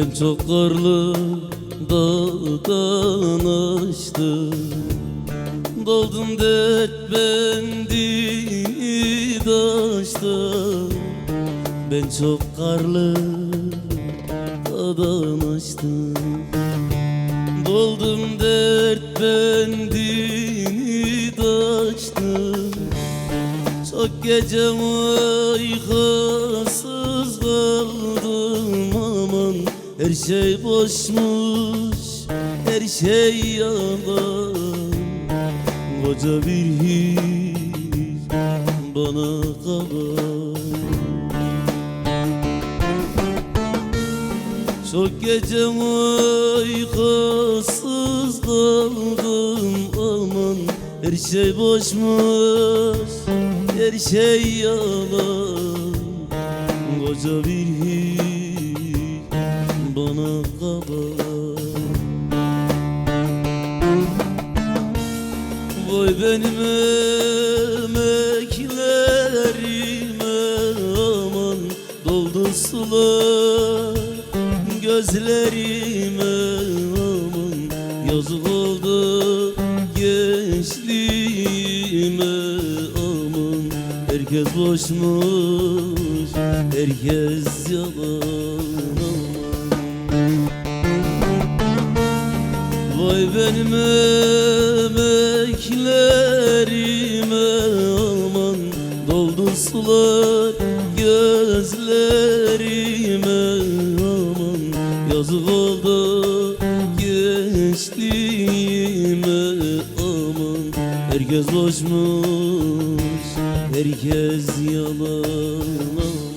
Ben çok karlı dağdan açtım Doldum dert bendini taştım Ben çok karlı dağdan açtım Doldum dert bendini taştım Çok gece uykusuz kaldım aman Her şey boşmuş, her şey yalan. Koca bir hiç bana kalan Çok gece uykusuz kaldım aman. Her şey boşmuş, her şey yalan. Koca bir hiç Vay benim emeklerime aman Doldu gözlerime aman Yazık oldu gençliğime aman. Herkes boşmuş, herkes yalan benim emeklerime aman Doldu sular gözlerime aman Yazık oldu gençliğime aman. Herkes boşmuş, herkes yalan. aman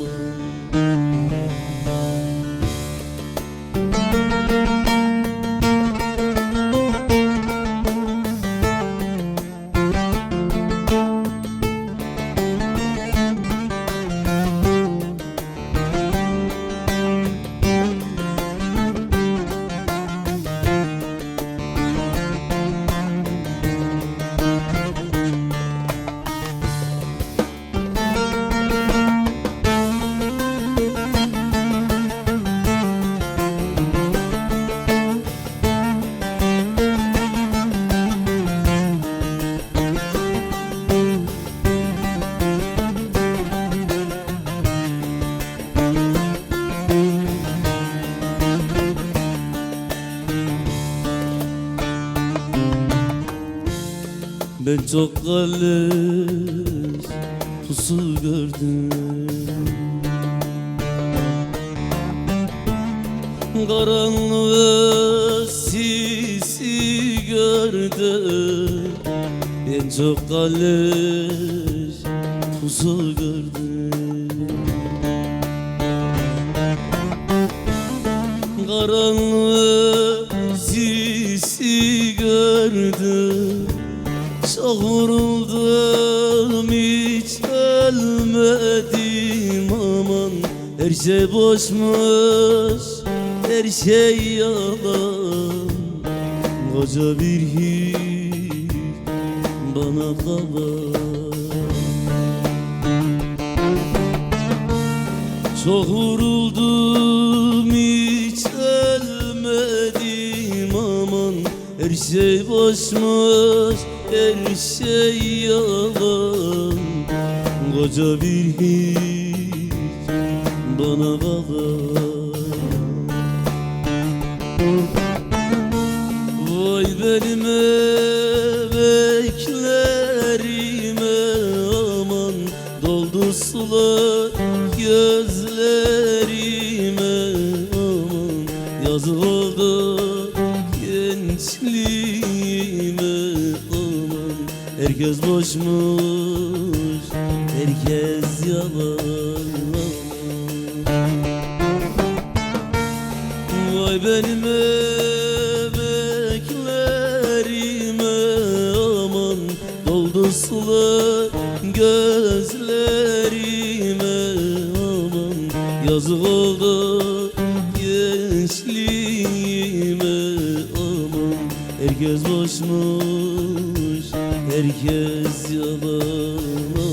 Ben çok kalleş pusu gördüm. Karanlığı sisi gördüm. Ben çok kalleş pusu gördüm. Karanlığı sisi gördüm çok vuruldum hiç ölmedim aman. Her şey boşmuş her şey yalan. Koca bir hiç bana kalan Çok vuruldum hiç ölmedim aman. Her şey boşmuş her şey yalan Koca bir hiç bana kalan Vay benim emeklerime aman Doldu sular gözlerime aman Yazık Herkes boşmuş, herkes yalan Vay benim emeklerime aman Doldu sular gözlerime aman. Yazık oldu gençliğime aman. Herkes boşmuş, herkes yalan